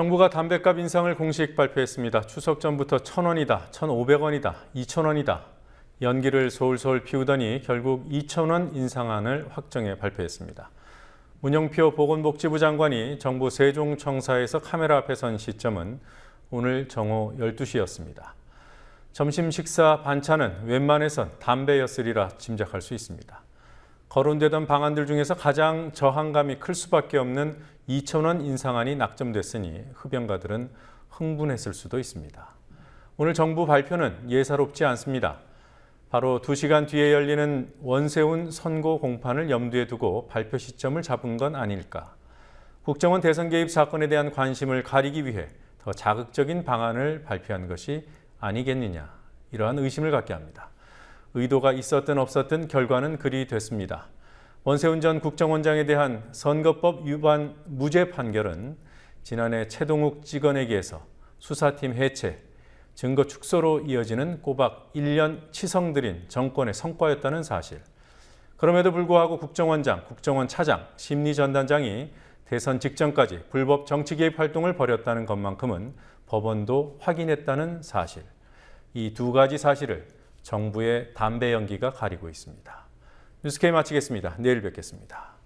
정부가 담배값 인상을 공식 발표했습니다. 추석 전부터 1,000원이다, 1,500원이다, 2,000원이다. 연기를 솔솔 피우더니 결국 2,000원 인상안을 확정해 발표했습니다. 문영표 보건복지부 장관이 정부 세종청사에서 카메라 앞에 선 시점은 오늘 정오 12시였습니다. 점심 식사 반찬은 웬만해선 담배였으리라 짐작할 수 있습니다. 거론되던 방안들 중에서 가장 저항감이 클 수밖에 없는 2천원 인상안이 낙점됐으니 흡연가들은 흥분했을 수도 있습니다. 오늘 정부 발표는 예사롭지 않습니다. 바로 2시간 뒤에 열리는 원세훈 선고 공판을 염두에 두고 발표 시점을 잡은 건 아닐까. 국정원 대선 개입 사건에 대한 관심을 가리기 위해 더 자극적인 방안을 발표한 것이 아니겠느냐. 이러한 의심을 갖게 합니다. 의도가 있었든 없었든 결과는 그리 됐습니다. 원세훈 전 국정원장에 대한 선거법 위반 무죄 판결은 지난해 최동욱 찍어내기에서 수사팀 해체, 증거 축소로 이어지는 꼬박 1년 치성들인 정권의 성과였다는 사실. 그럼에도 불구하고 국정원장, 국정원 차장, 심리전단장이 대선 직전까지 불법 정치 개입 활동을 벌였다는 것만큼은 법원도 확인했다는 사실. 이 두 가지 사실을 정부의 담배 연기가 가리고 있습니다. 뉴스케이 마치겠습니다. 내일 뵙겠습니다.